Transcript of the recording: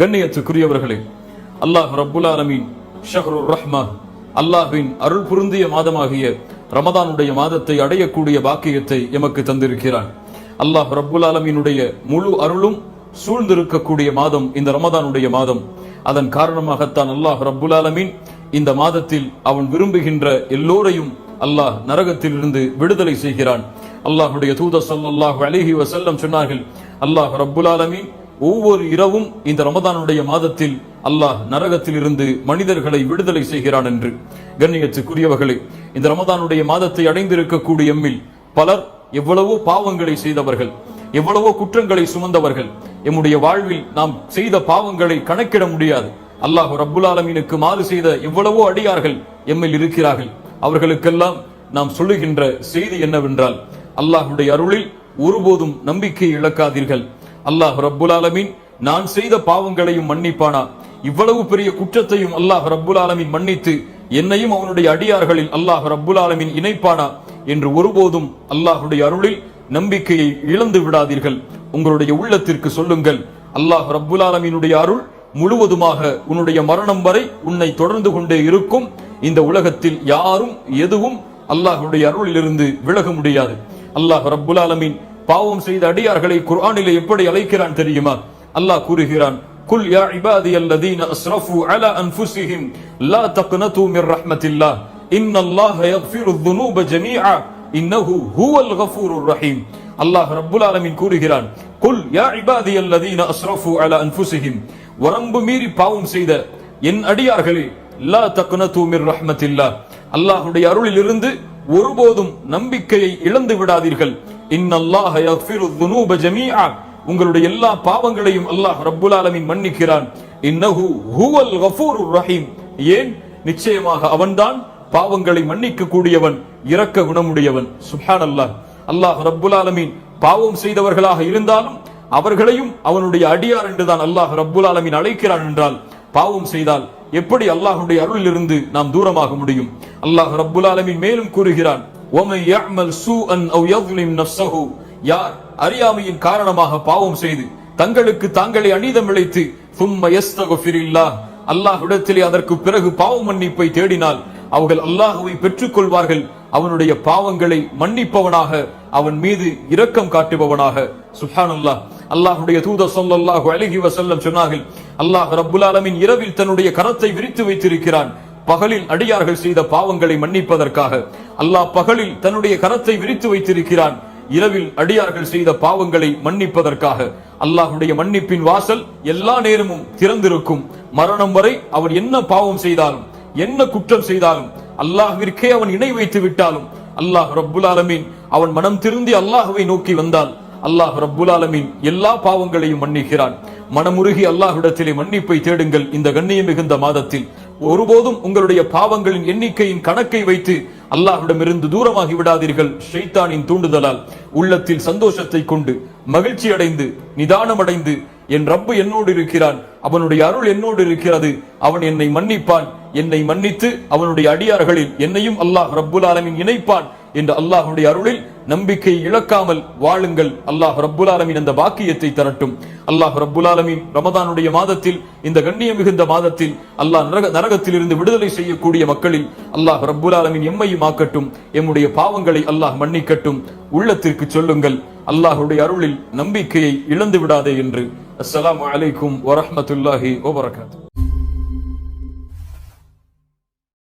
கண்ணியத்துக்குரியவர்களே அல்லாஹ் ரப்புல் ஆலமீன் ஷஹ்ருர் ரஹ்மா அருள் புருந்திய மாதமாகிய ரமதானுடைய மாதத்தை அடையக்கூடிய பாக்கியத்தை எமக்கு தந்திருக்கிறான் அல்லாஹ் ரப்புல் ஆலமினுடைய முழு அருளும் சூழ்ந்திருக்கக்கூடிய மாதம் இந்த ரமதானுடைய மாதம். அதன் காரணமாகத்தான் அல்லாஹ் ரப்புல் ஆலமின் இந்த மாதத்தில் அவன் விரும்புகின்ற எல்லோரையும் அல்லாஹ் நரகத்திலிருந்து விடுதலை செய்கிறான். அல்லாஹுடைய தூத சொல்லாஹு அலிஹி வசல்லம் சொன்னார்கள் அல்லாஹ் ரப்புல் ஒவ்வொரு இரவும் இந்த ரமதானுடைய மாதத்தில் அல்லாஹ் நரகத்தில் இருந்து மனிதர்களை விடுதலை செய்கிறான் என்று கண்ணியத்துக்குரியவர்களே இந்த ரமதானுடைய மாதத்தை அடைந்திருக்கக்கூடிய எம்மில் பலர் எவ்வளவோ பாவங்களை செய்தவர்கள் எவ்வளவோ குற்றங்களை சுமந்தவர்கள். எம்முடைய வாழ்வில் நாம் செய்த பாவங்களை கணக்கிட முடியாது. அல்லாஹ் ரப்புல் ஆலமீனுக்கு மாறு செய்த எவ்வளவோ அடியார்கள் எம்மில் இருக்கிறார்கள். அவர்களுக்கெல்லாம் நாம் சொல்லுகின்ற செய்தி என்னவென்றால் அல்லாஹுடைய அருளில் ஒருபோதும் நம்பிக்கை இழக்காதீர்கள். அல்லாஹ் ரப்புல் ஆலமீன் நான் செய்த பாவங்களையும் மன்னிப்பானா? இவ்வளவு பெரிய குற்றத்தையும் அல்லாஹ் ரப்புல் ஆலமீன் மன்னித்து என்னையும் அவனுடைய அடியார்களில் அல்லாஹ் ரப்புல் ஆலமீன் இணைப்பானா? என்று ஒருபோதும் அல்லாஹுடைய அருளில் நம்பிக்கையை இழந்து விடாதீர்கள். உங்களுடைய உள்ளத்திற்கு சொல்லுங்கள் அல்லாஹ் ரப்புல் ஆலமீனுடைய அருள் முழுவதுமாக உன்னுடைய மரணம் வரை உன்னை தொடர்ந்து கொண்டே இருக்கும். இந்த உலகத்தில் யாரும் எதுவும் அல்லாஹுடைய அருளிலிருந்து விலக முடியாது. அல்லாஹ் ரப்புல் ஆலமீன் பாவம் செய்த அடியார்களை குர்ஆனிலே எப்படி அழைக்கிறான் தெரியுமா? அல்லாஹ் கூறுகிறான் குல் யா இபாதி அல்லதீன அஸ்ரஃபு அலா அன்ஃபுசிஹிம் லா தக்னது மின் ரஹ்மத்தில்லா இன்னல்லாஹ யக்ஃபிரு துனூப ஜமீஆ இன்னஹு ஹுவல் கஃபூருர் ரஹீம். அல்லாஹ் ரப்புல் ஆலமீன் கூறுகிறான் குல் யா இபாதி அல்லதீன அஸ்ரஃபு அலா அன்ஃபுசிஹிம் வரம்பு மீறி பாவம் செய்த என் அடியார்களே லா தக்னது மின் ரஹ்மத்தில்லா அல்லாஹ்வுடைய அருளிலிருந்து ஒருபோதும் நம்பிக்கையை இழந்து விடாதீர்கள் இன்னல்லாஹ உங்களுடைய எல்லா பாவங்களையும் அல்லாஹ் ரப்புல் ஆலமின் மன்னிக்கிறான். இன்னஹு ஹுவல் கஃபூருர் ரஹீம். ஏன்? நிச்சயமாக அவன்தான் பாவங்களை மன்னிக்க கூடியவன் இரக்க குணமுடையவன். சுஹான் அல்லாஹ் அல்லாஹ் ரபுல் ஆலமீன் பாவம் செய்தவர்களாக இருந்தாலும் அவர்களையும் அவனுடைய அடியார் என்றுதான் அல்லாஹ் ரப்புல் ஆலமீன் அழைக்கிறான் என்றால் பாவம் செய்தால் எப்படி அல்லாஹுடைய அருளிலிருந்து நாம் தூரமாக முடியும்? அல்லாஹ் ரப்புல் ஆலமீன் மேலும் கூறுகிறான் ஒமை யஅமல் சூஅன் அவ் யظ்லிம் நஃப்ஸஹு யார் அறியாமையின் காரணமாக பாவம் செய்து தங்களுக்கு தாங்களே அநீதம் இழைத்து தும்ம அல்லாஹ் இடத்திலே அதற்கு பிறகு பாவம் மன்னிப்பை தேடினால் அவர்கள் அல்லாஹுவை பெற்றுக்கொள்வார்கள். அவனுடைய பாவங்களை மன்னிப்பவனாக அவன் மீது இரக்கம் காட்டுபவனாக. சுஹான் அல்லாஹ் அல்லாஹுடைய தூத சொல்லல்லாஹு அழகி வசல்லம் சொன்னார்கள் அல்லாஹ் ரபுல் ஆலமின் இரவில் தன்னுடைய கரத்தை விரித்து வைத்திருக்கிறான். பகலில் அடியார்கள் செய்த பாவங்களை மன்னிப்பதற்காக அல்லாஹ் பகலில் தன்னுடைய கரத்தை விரித்து வைத்திருக்கிறான். இரவில் அடியார்கள் செய்த பாவங்களை மன்னிப்பதற்காக அல்லாஹுடைய மன்னிப்பின் வாசல் எல்லா நேரமும் திறந்திருக்கும். மரணம் வரை அவர் என்ன பாவம் செய்தாலும் என்ன குற்றம் செய்தாலும் அல்லாஹிற்கே அவன் இணை வைத்து விட்டாலும் அல்லாஹ் ரப்புல் ஆலமீன் அவன் மனம் திருந்தி அல்லாஹுவை நோக்கி வந்தால் அல்லாஹ் ரப்புல் ஆலமீன் எல்லா பாவங்களையும் மன்னிக்கிறான். மனமுருகி அல்லாஹ்விடத்திலே மன்னிப்பை தேடுங்கள். இந்த கண்ணியம் மிகுந்த மாதத்தில் ஒருபோதும் உங்களுடைய பாவங்களின் எண்ணிக்கையின் கணக்கை வைத்து அல்லாஹ்விடமிருந்து தூரமாகி விடாதீர்கள். ஷைத்தானின் தூண்டுதலால் உள்ளத்தில் சந்தோஷத்தை கொண்டு மகிழ்ச்சி அடைந்து நிதானம் அடைந்து என் ரப்பு என்னோடு இருக்கிறான் அவனுடைய அருள் என்னோடு இருக்கிறது அவன் என்னை மன்னிப்பான் என்னை மன்னித்து அவனுடைய அடியார்களில் என்னையும் அல்லாஹ் ரப்புல் ஆலமின் இணைப்பான் என்று அல்லாஹுடைய அருளில் நம்பிக்கை இழக்காமல் வாழுங்கள். அல்லாஹ் ரப்புல் ஆலமின் அந்த பாக்கியத்தை தரட்டும். அல்லாஹ் ரப்புல் ஆலமின் ரமதானுடைய மாதத்தில் இந்த கண்ணியம் மிகுந்த மாதத்தில் அல்லாஹ் நரக நரகத்தில் இருந்து விடுதலை செய்யக்கூடிய மக்களில் அல்லாஹ் ரப்புல் ஆலமின் எம்மையும் ஆக்கட்டும். எம்முடைய பாவங்களை அல்லாஹ் மன்னிக்கட்டும். உள்ளத்திற்கு சொல்லுங்கள். அல்லாஹுடைய அருளில் நம்பிக்கையை இழந்து விடாதே என்று. அஸ்ஸலாமு அலைக்கும் வரஹ்மத்துல்லாஹி வபரகாத்துஹு